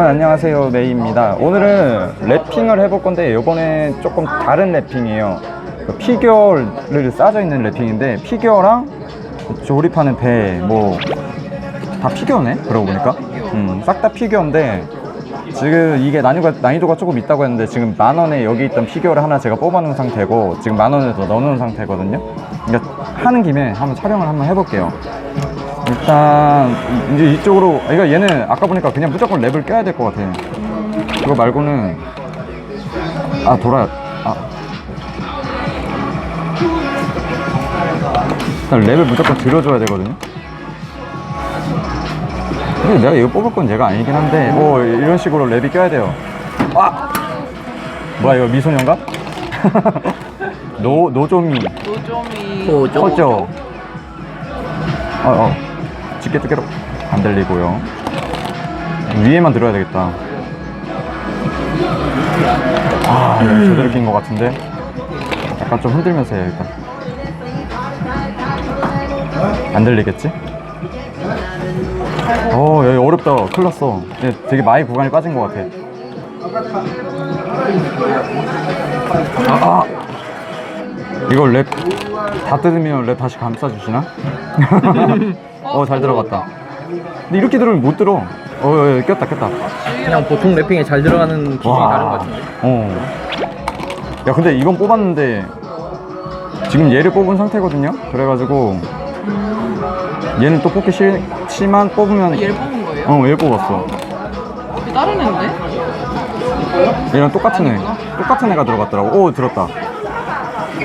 여러분 안녕하세요. 메이입니다. 오늘은 랩핑을 해볼 건데 이번에 조금 다른 랩핑이에요. 그 피규어를 싸져 있는 랩핑인데 피규어랑 조립하는 배 뭐 다 피규어네? 그러고 보니까? 음, 싹 다 피규어인데 지금 이게 난이도가, 난이도가 조금 있다고 했는데 지금 만 원에 여기 있던 피규어를 하나 제가 뽑아놓은 상태고 지금 만 원을 더 넣어놓은 상태거든요. 그러니까 하는 김에 한번 촬영을 한번 해볼게요 일단 이제 이쪽으로 이거 얘는 아까 보니까 그냥 무조건 랩을 껴야 될 것 같아. 그거 말고는 아 돌아 아 일단 랩을 무조건 들어줘야 되거든요. 근데 내가 이거 뽑을 건 얘가 아니긴 한데 뭐 이런 식으로 랩이 껴야 돼요. 아 뭐야 이거 미소년가? 노 노조미 노점이 커죠. 어, 어. 집게 두개로 안 들리고요. 위에만 들어야 되겠다. 아, 이거 제대로 낀 것 같은데. 약간 좀 흔들면서 해요, 일단. 안 들리겠지? 어, 여기 어렵다. 큰일 났어. 얘 되게 많이 구간이 빠진 것 같아. 아, 아. 이걸 랩 다 뜯으면 랩 다시 감싸주시나? 어, 잘 들어갔다. 근데 이렇게 들으면 못 들어. 어, 어, 어, 꼈다, 꼈다. 그냥 보통 랩핑에 잘 들어가는 기준이 다른 것 같은데 어. 야, 근데 이건 뽑았는데 지금 얘를 뽑은 상태거든요? 그래가지고 얘는 또 뽑기 싫지만 뽑으면 얘를 뽑은 거예요? 어, 얘 뽑았어. 그 다른 애인데? 얘랑 똑같은 애. 똑같은 애가 들어갔더라고. 오, 들었다.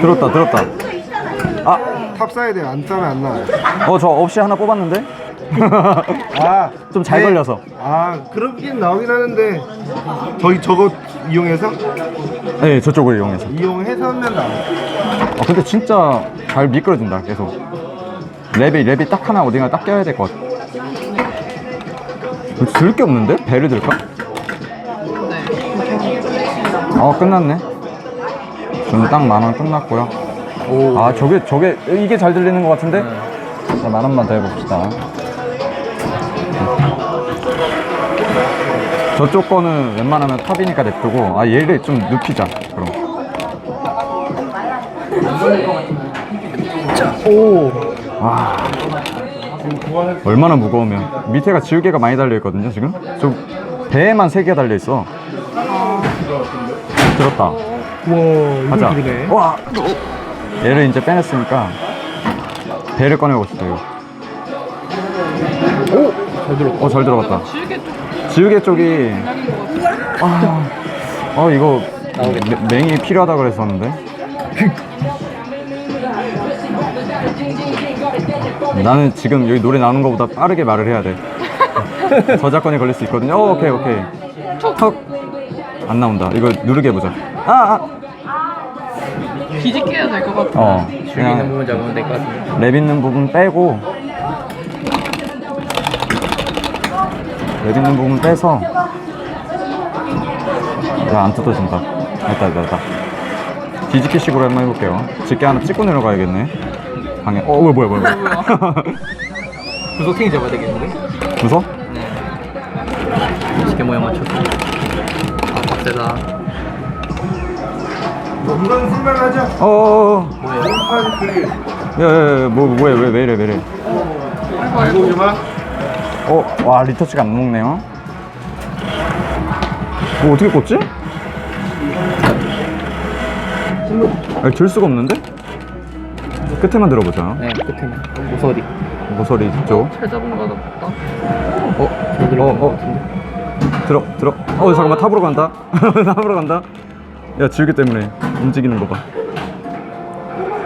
들었다, 들었다. 아, 탑 사야 돼요. 안 싸면 안 나와요. 어, 저 없이 하나 뽑았는데? 아, 좀 잘 네. 걸려서. 아, 그렇긴 나오긴 하는데 저희 저거 이용해서 네, 저쪽을 이용해서. 이용해서 하면 나와요. 아, 근데 진짜 잘 미끄러진다, 계속. 랩이, 랩이 딱 하나 어딘가 딱 껴야 될 것 같아. 들게 없는데? 배를 들까? 어, 끝났네. 저는 딱만 원 끝났고요. 오 아, 저게, 저게, 이게 잘 들리는 것 같은데? 자, 만 원만 더 해봅시다. 저쪽 거는 웬만하면 탑이니까 냅두고, 아, 얘를 좀 눕히자, 그럼. 오 와. 얼마나 무거우면. 밑에가 지우개가 많이 달려 있거든요, 지금? 저 배에만 세 개가 달려 있어. 들었다. 우와 가자. 이거 기네 와! 얘를 이제 빼냈으니까 배를 이거. 잘 들었다 어, 잘 들어갔다. 지우개 쪽이. 아, 어, 이거. 맹- 맹이 필요하다 그랬었는데. 나는 지금 여기 노래 나오는 것보다 빠르게 말을 해야 돼. 저작권이 걸릴 수 있거든요. 어, 오케이, 오케이. 턱. 안 나온다. 이거 누르게 해보자. 아, 아. 뒤집게 해야 될 것 같아. 어. 줄기 있는 그냥 부분 잡으면 될 것 같은데 랩 있는 부분 빼고 랩 있는 부분 빼서 야, 안 뜯어진다. 됐다, 됐다, 됐다. 뒤집기 식으로 한번 해볼게요. 집게 하나 찍고 내려가야겠네. 방에. 어, 뭐야, 뭐야, 뭐야. 뭐야. 구석탱이 잡아야 되겠는데 무서? 시계 모양 맞춰서 아 빡세다 이건 생각하죠. 어어어. 뭐예요? 아, 그게 야, 야, 야, 뭐, 뭐야, 왜, 왜 이래, 왜 이래. 이거 좀 봐. 어, 와, 리터치가 안 먹네요. 뭐 어떻게 꽂지? 아, 들 수가 없는데? 끝에만 들어보자. 네 끝에는 모서리 모서리 뒤쪽. 잘 잡은 거 같다. 어? 잘 어, 어. 같은데 들어, 들어. 어, 잠깐만, 탑으로 간다. 탑으로 간다. 야, 지우개 때문에 움직이는 거 봐.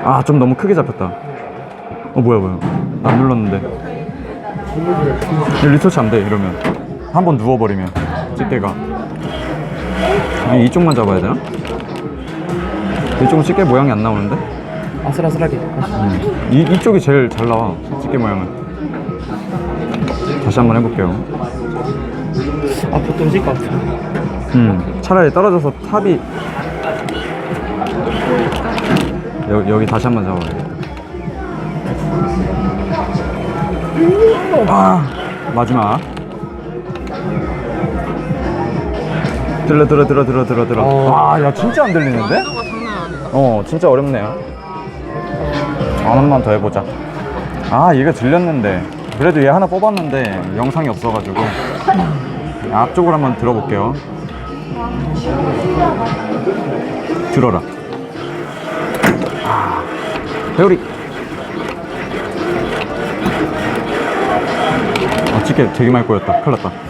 아, 좀 너무 크게 잡혔다. 어, 뭐야, 뭐야. 안 눌렀는데. 리터치 안 돼, 이러면. 한 번 누워버리면. 집게가. 아니, 이쪽만 잡아야 되나? 이쪽은 집게 모양이 안 나오는데? 아슬아슬하게 음. 이, 이쪽이 제일 잘 나와, 집게 모양은. 다시 한번 해볼게요. 앞으로 떨어질 것 같아 음, 차라리 떨어져서 탑이 여기, 여기 다시 한번 잡아요. 아 마지막 들려 들어 들어 들어 들어 들어 어. 아야 진짜 안 들리는데? 난이도가 장난 아니다. 어 진짜 어렵네요 한 번만 더 해보자 아 얘가 들렸는데 그래도 얘 하나 뽑았는데 영상이 없어가지고 앞쪽으로 한번 들어볼게요 들어라 아 회오리 아 집게 되게 많이 꼬였다 큰일 났다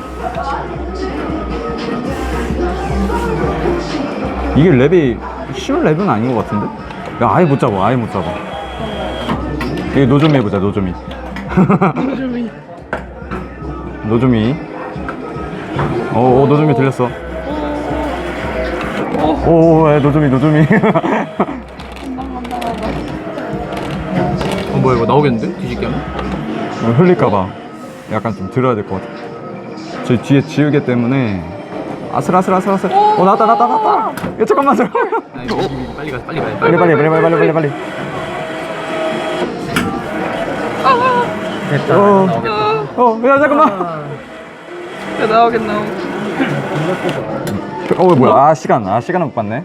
이게 랩이 쉬운 랩은 아닌 것 같은데? 야, 아예 못 잡아, 아예 못 잡아. 이게 노조미 해보자, 노조미. 요즘이 노조미. 오, 오, 노조미 들렸어. 오, 오, 야, 노조미, 노조미. 어 뭐야 이거 나오겠는데? 뒤집게 하면? 흘릴까봐. 약간 좀 들어야 될 것 같아. 저 뒤에 지우개 때문에 아슬아슬아슬아슬. 어, 나왔다, 나왔다, 나왔다. 야, 잠깐만. 아 이거 빨리 가 빨리 가 빨리, 빨리, 빨리, 빨리, 빨리, 빨리, 빨리. 됐다 어. 나오겠다 어, 야, 잠깐만. 야 나오겠나? 어, 뭐야. 아, 시간. 아, 시간은 못 봤네.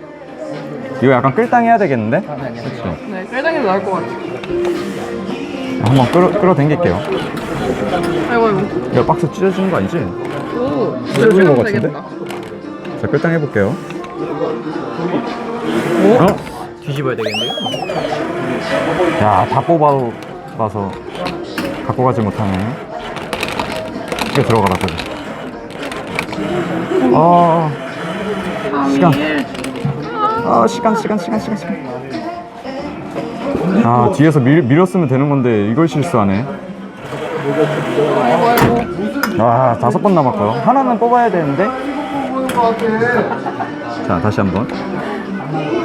이거 약간 끌당 해야 되겠는데? 네, 깔당해도 나을 것 같아. 한번 끌어, 끌어 당길게요. 아이고 아이고. 이거 박스 찢어지는 거 아니지? 오, 찢어진 것 깔당 같은데? 되겠다. 자, 끌당 해볼게요. 어? 어? 뒤집어야 되겠는데요? 야, 다 뽑아봐서 갖고 가지 못하네. 이게 들어가라, 저기. 아, 시간. 아, 시간, 시간, 시간, 시간, 시간. 아, 뒤에서 밀, 밀었으면 되는 건데, 이걸 실수하네. 아, 다섯 번 남았고요. 하나는 뽑아야 되는데. 자, 다시 한 번.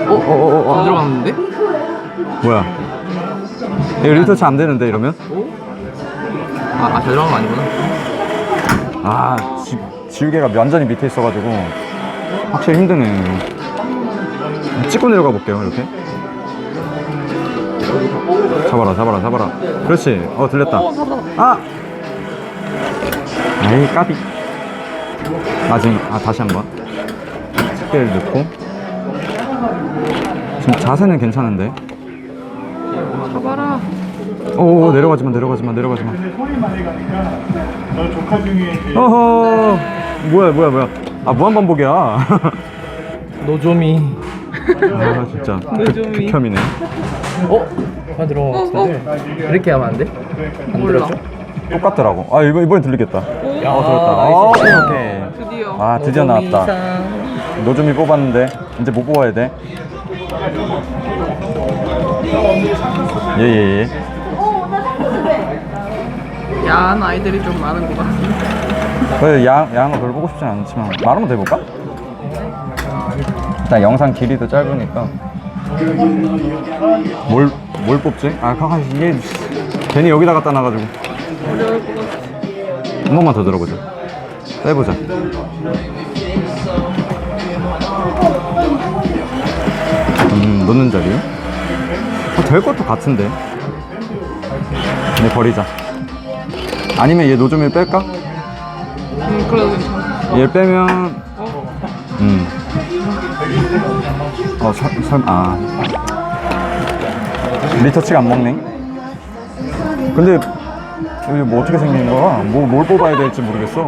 어, 어, 어, 어, 안 어. 들어갔는데? 뭐야? 이거 리터치 안 되는데, 이러면? 아, 아, 잘 들어간 거 아니구나 아, 지, 지우개가 완전히 밑에 있어가지고 확실히 힘드네. 찍고 내려가 볼게요, 이렇게. 잡아라, 잡아라, 잡아라. 그렇지. 어, 들렸다. 아! 아이, 까비. 마지막, 아, 다시 한 번. 집게를 넣고. 지금 자세는 괜찮은데. 잡아라. 오, 내려가지마, 내려가지마, 내려가지마. 어허. 뭐야, 뭐야, 뭐야. 아, 무한 반복이야. 노조미 아 진짜 노조미. 극, 극혐이네 어? 다 들어간 거 같은데? 이렇게 하면 안 돼? 안 몰라. 들었죠? 똑같더라고 아 이번, 이번엔 들리겠다 야, 어 들었다 나이스. 어, 오케이 오케이 드디어. 아 드디어 나왔다 노점이 뽑았는데 이제 못 뽑아야 돼 예예예 야한 아이들이 좀 많은 것 같아. 그래 양, 양은 별로 보고 싶진 않지만 말하면 더 해볼까? 일단 영상 길이도 짧으니까 뭘, 뭘 뽑지? 아 가만 이게 괜히 여기다 갖다 놔가지고. 한 번만 더 들어보자. 빼보자. 음, 놓는 자리. 어, 될 것도 같은데. 네, 버리자. 아니면 얘 노점을 뺄까? 음, 그래도. 얘 빼면, 음. 어, 설, 설, 아. 리터치가 안 먹네. 근데, 여기 뭐 어떻게 생긴 거야? 뭐, 뭘 뽑아야 될지 모르겠어.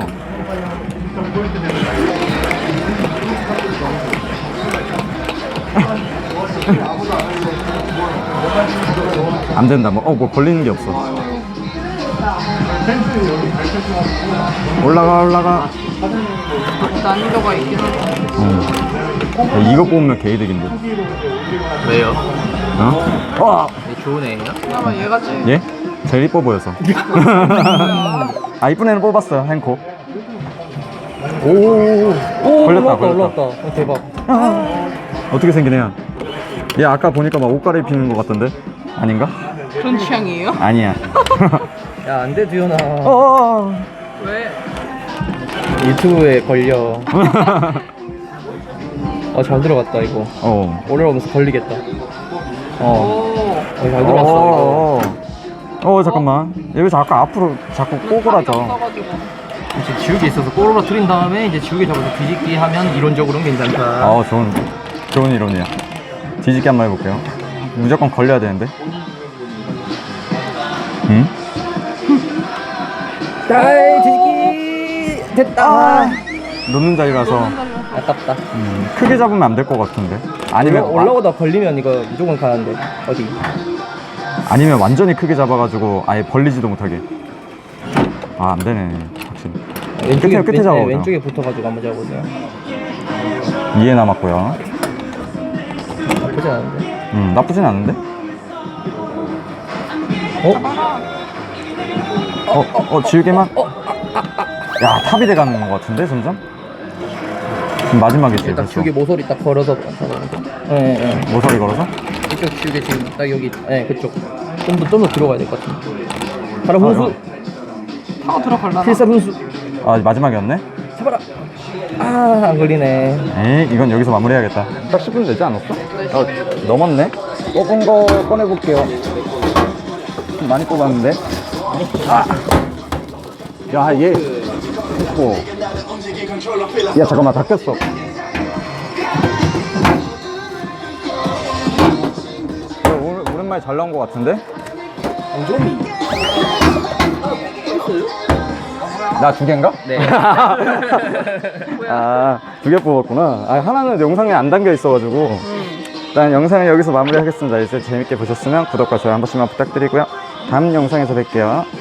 안 된다. 뭐, 어, 뭐 걸리는 게 없어. 올라가, 올라가. 난이도가 있긴 하다. 어. 야, 이거 뽑으면 개이득인데. 왜요? 어? 어! 네, 좋은 애예요? 그나마 얘가 제일. 예? 제일 이뻐 보여서. 아, 이쁜 애는 뽑았어요, 행코. 오, 오 걸렸다, 올라왔다, 걸렸다. 올라왔다. 어, 대박. 어떻게 생긴 애야? 얘 아까 보니까 막 옷 갈아 입히는 것 같던데? 아닌가? 그런 취향이에요? 아니야. 야, 안 돼, 두현아. 어. 왜? 유튜브에 걸려. 어, 잘 들어갔다, 이거. 어. 올라오면서 걸리겠다. 어, 오. 어, 잘 들어갔어, 이거. 어, 어, 어, 잠깐만. 얘왜 자꾸 앞으로 자꾸 꼬꾸라져? 이제 지우개 있어서 꼬로로 틀린 다음에 이제 지우개 잡아서 뒤집기 하면 이론적으로는 괜찮다. 아 좋은 좋은 이론이야. 뒤집기 한 번 해볼게요. 무조건 걸려야 되는데. 응? 아이 뒤집기 됐다. 놓는 자리라서 아깝다. 음, 크게 잡으면 안 될 것 같은데. 아니면 올라, 올라오다 걸리면 이거 무조건 가는데 어디? 아니면 완전히 크게 잡아가지고 아예 벌리지도 못하게. 아 안 되네 확실히. 끝에- 끝에 왼- 잡아보자. 네, 왼쪽에 붙어가지고 한번 잡아보세요. 이해 남았고요. 나쁘지 않은데. 음 나쁘진 않은데. 어? 어, 어, 어, 지우개만? 야, 탑이 돼가는 것 같은데, 점점? 지금 마지막이지, 일단 벌써. 지우개 모서리 딱 걸어서. 예, 예. 모서리 걸어서? 이쪽 지우개 지금 딱 여기, 예, 그쪽. 좀 더, 좀 더 들어가야 될 것 같은데. 바로 훈수, 타고 들어갈라나? 필사 훈수. 아, 마지막이었네? 잡아라. 아, 안 걸리네. 에이, 이건 여기서 마무리해야겠다. 딱 10분 되지 않았어? 어, 넘었네? 뽑은 거 꺼내볼게요. 좀 많이 뽑았는데? 아! 야, 얘. 했고. 야, 잠깐만, 다 꼈어. 야, 오늘, 오랜만에 잘 나온 것 같은데? 나 두 개인가? 네. 아, 두 개 뽑았구나. 아, 하나는 영상에 안 담겨 있어가지고. 일단 영상을 여기서 마무리하겠습니다. 이제 재밌게 보셨으면 구독과 좋아요 한 번씩만 부탁드리고요. 다음 영상에서 뵐게요.